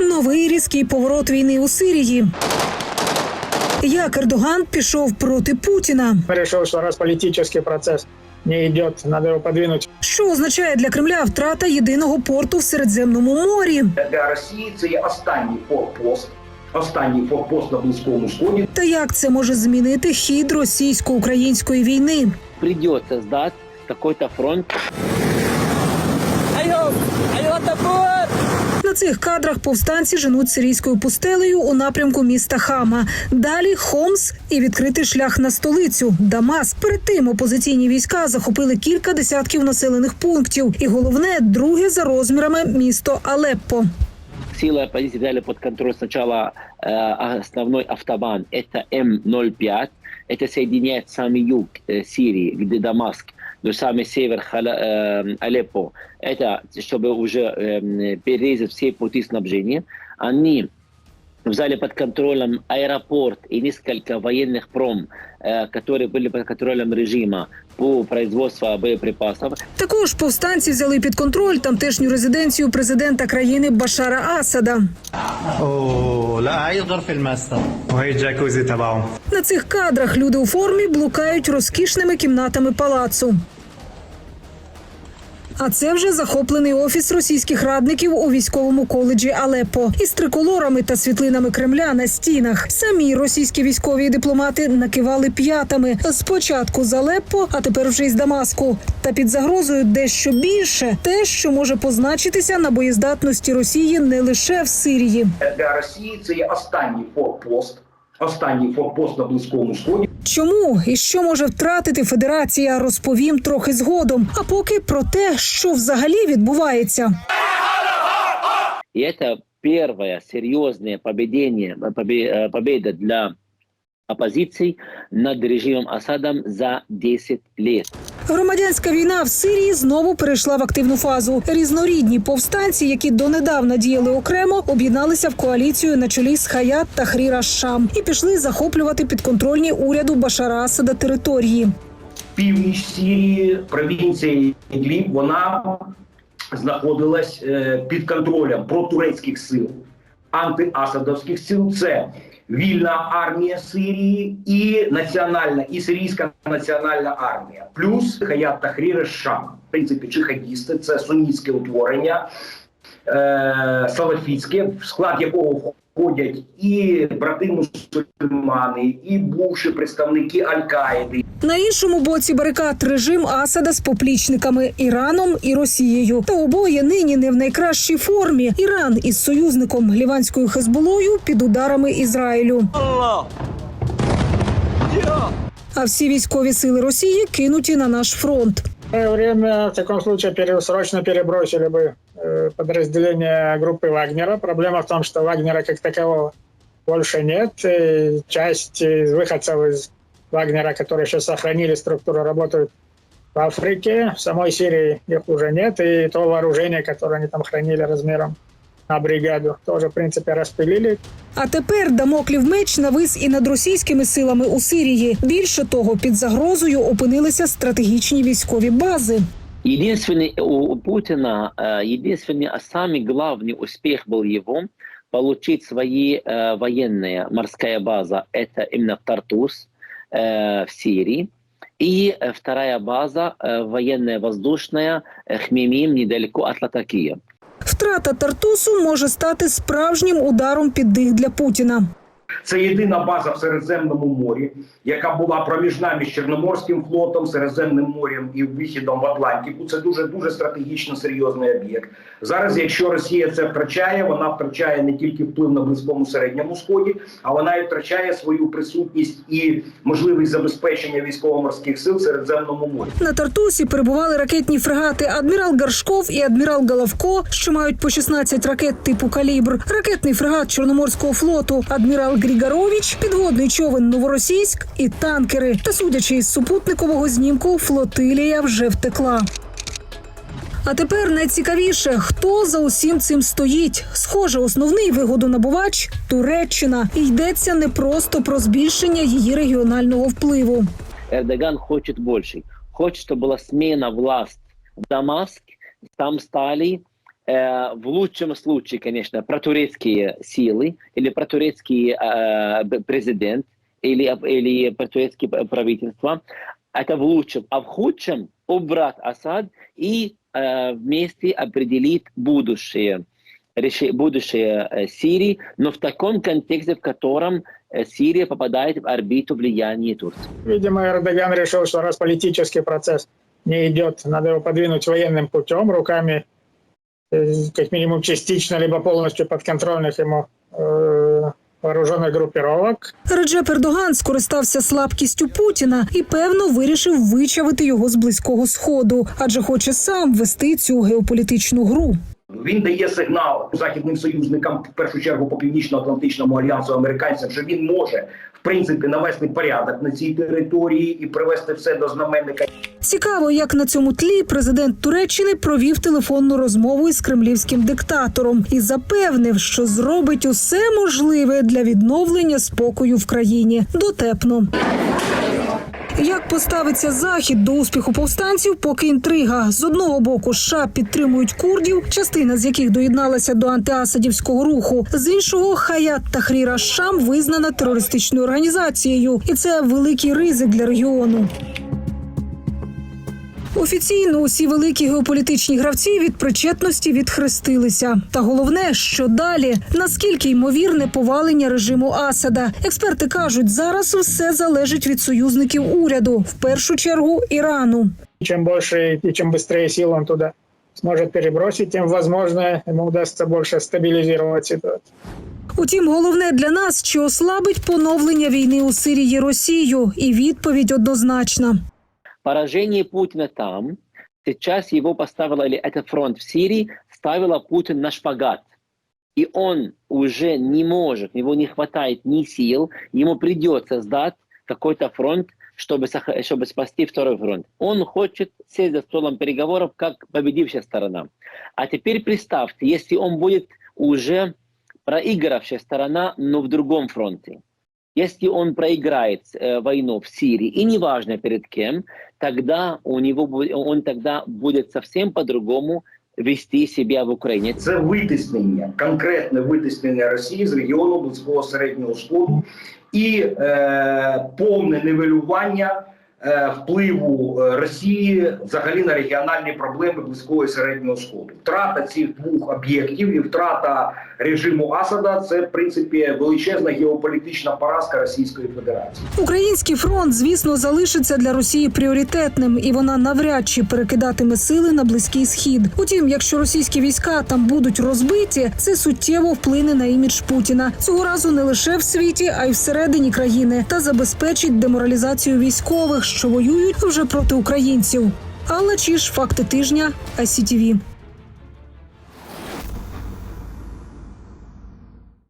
Новий різкий поворот війни у Сирії. Як Ердоган пішов проти Путіна? Решил, что раз политический процесс не идет, надо его подвинуть Що означає для Кремля втрата єдиного порту в Середземному морі? для Росії це є останній форпост, останній форпост на близькому сході. Та як це може змінити хід російсько-української війни? придется сдать какой-то фронт На цих кадрах повстанці женуть сирійською пустелею у напрямку міста Хама. Далі Хомс і відкритий шлях на столицю Дамаск. Перед тим опозиційні війська захопили кілька десятків населених пунктів. І головне, друге за розмірами місто Алеппо. силы оппозиции взяли под контроль сначала э, основной автобан, это М-05, это соединяет самый юг э, Сирии, где Дамаск, do sami sever Alepo, это чтобы уже перерезать все пути снабжения. Они взяли под контролем аэропорт и несколько военных пром, которые были под контролем режима по производству боєприпасів. Також повстанці взяли під контроль тамтешню резиденцію президента країни Башара Асада. На цих кадрах люди у формі блукають розкішними кімнатами палацу. А це вже захоплений офіс російських радників у військовому коледжі Алеппо із триколорами та світлинами Кремля на стінах. Самі російські військові дипломати накивали п'ятами спочатку з Алеппо, а тепер вже із Дамаску. Та під загрозою дещо більше те, що може позначитися на боєздатності Росії не лише в Сирії. Для Росії це є останній форпост, останній форпост на близькому сході. Чому і що може втратити Федерація, розповім трохи згодом. А поки про те, що взагалі відбувається. И це победение, побе- э, победа для оппозиции над режимом Асадом за 10 лет. Громадянська війна в Сирії знову перейшла в активну фазу. Різнорідні повстанці, які донедавна діяли окремо, об'єдналися в коаліцію на чолі з Хаят та Хріра Шам і пішли захоплювати підконтрольні уряду Башара Асада території. Північ Сирії, провінція Ідліб, вона знаходилась е, під контролем протурецьких сил, антиасадовських сил. Це вільна армія Сирії і національна, і сирійська національна армія, плюс Хаят Тахрір Шам. В принципі, чихадісти це сунітське утворення, е, салафітське, в склад якого входять і брати мусульмани, і бувші представники Аль-Каїди, На іншому боці барикад режим Асада з поплічниками Іраном і Росією. Та обоє нині не в найкращій формі. Іран із союзником ліванською Хезболою під ударами Ізраїлю. А всі військові сили Росії кинуті на наш фронт. В время в таком случае пере- срочно перебросили бы э, подразделение группы Вагнера. Проблема в том, что Вагнера как такового больше нет. И часть из выходцев из Вагнера, которые сейчас сохранили структуру, работают в Африке. В самой Сирии их уже нет. И то вооружение, которое они там хранили размером на бригаду, тоже, в принципе, распилили. А тепер Дамоклів меч навис і над російськими силами у Сирії. Більше того, під загрозою опинилися стратегічні військові бази. Единственный у у Путина, э, единственный, а самый главный успех был его получить свои э, военные, морская база, это именно Тартус э, в Сирии, и э, вторая база, э, военная воздушная, э, Хмимим, недалеко от Латакия. Втрата Тартусу може стати справжнім ударом під дих для Путіна. Це єдина база в Середземному морі, яка була проміжна між Чорноморським флотом, Середземним морем і вихідом в Атлантику. Це дуже дуже стратегічно серйозний об'єкт. Зараз, якщо Росія це втрачає, вона втрачає не тільки вплив на близькому середньому сході, а вона і втрачає свою присутність і можливість забезпечення військово-морських сил в Середземному морі. На Тартусі перебували ракетні фрегати Адмірал Гаршков і адмірал Головко, що мають по 16 ракет типу калібр. Ракетний фрегат Чорноморського флоту Адмірал Грігорович, підводний човен Новоросійськ і танкери. Та судячи із супутникового знімку, флотилія вже втекла. А тепер найцікавіше, хто за усім цим стоїть. Схоже, основний вигодонабувач Туреччина. І йдеться не просто про збільшення її регіонального впливу. Эрдоган хочет больше. Хочет, чтобы была смена власть в Дамаск. Там стали э, в лучшем случае, конечно, протурецкие силы или протурецкий э, президент или, или протурецкие п- правительство. Это в лучшем. А в худшем убрать Асад и э, вместе определить будущее, будущее э, Сирии, но в таком контексте, в котором э, Сирия попадает в орбиту влияния Турции. Видимо, Эрдоган решил, что раз политический процесс не идет, надо его подвинуть военным путем, руками как минимум частично, либо полностью подконтрольных ему э, вооруженных группировок. Реджеп Ердоган скористався слабкістю Путіна і певно вирішив вичавити його з близького сходу, адже хоче сам вести цю геополітичну гру. Він дає сигнал західним союзникам, в першу чергу по північно-атлантичному альянсу американцям, що він може в принципі навести порядок на цій території і привести все до знаменника Цікаво, як на цьому тлі президент Туреччини провів телефонну розмову із кремлівським диктатором і запевнив, що зробить усе можливе для відновлення спокою в країні дотепно. Як поставиться захід до успіху повстанців, поки інтрига? З одного боку США підтримують курдів, частина з яких доєдналася до антиасадівського руху, з іншого Хаят Тахріра Шам визнана терористичною організацією, і це великий ризик для регіону. Офіційно усі великі геополітичні гравці від причетності відхрестилися. Та головне, що далі наскільки ймовірне повалення режиму Асада. Експерти кажуть, зараз все залежить від союзників уряду, в першу чергу Ірану. Чем больше и чем быстрее сил он туда сможет перебросить, тем, возможно, ему удастся больше стабилизировать ситуацию. Утім, головне для нас, чи ослабить поновлення війни у Сирії Росію, і відповідь однозначна. Поражение Путина там, сейчас его поставила, или это фронт в Сирии, ставила Путин на шпагат. И он уже не может, него не хватает ни сил, ему придется сдать какой-то фронт, чтобы, чтобы спасти второй фронт. Он хочет сесть за столом переговоров как победившая сторона. А теперь представьте, если он будет уже проигравшая сторона, но в другом фронте. Если он проиграет э, войну в Сирии, и неважно перед кем, тогда у него он тогда будет совсем по-другому вести себя в Украине. Це витиснення, конкретне витиснення Росії з регіону Близького середнього сходу і е, повне нивелювання впливу е, Росії взагалі на регіональні проблеми Близького і середнього сходу. Втрата цих двох об'єктів і втрата режиму Асада це в принципі величезна геополітична поразка Російської Федерації. Український фронт, звісно, залишиться для Росії пріоритетним, і вона навряд чи перекидатиме сили на близький схід. Утім, якщо російські війська там будуть розбиті, це суттєво вплине на імідж Путіна цього разу не лише в світі, а й всередині країни, та забезпечить деморалізацію військових, що воюють вже проти українців. Алла Чіш, факти тижня, ICTV.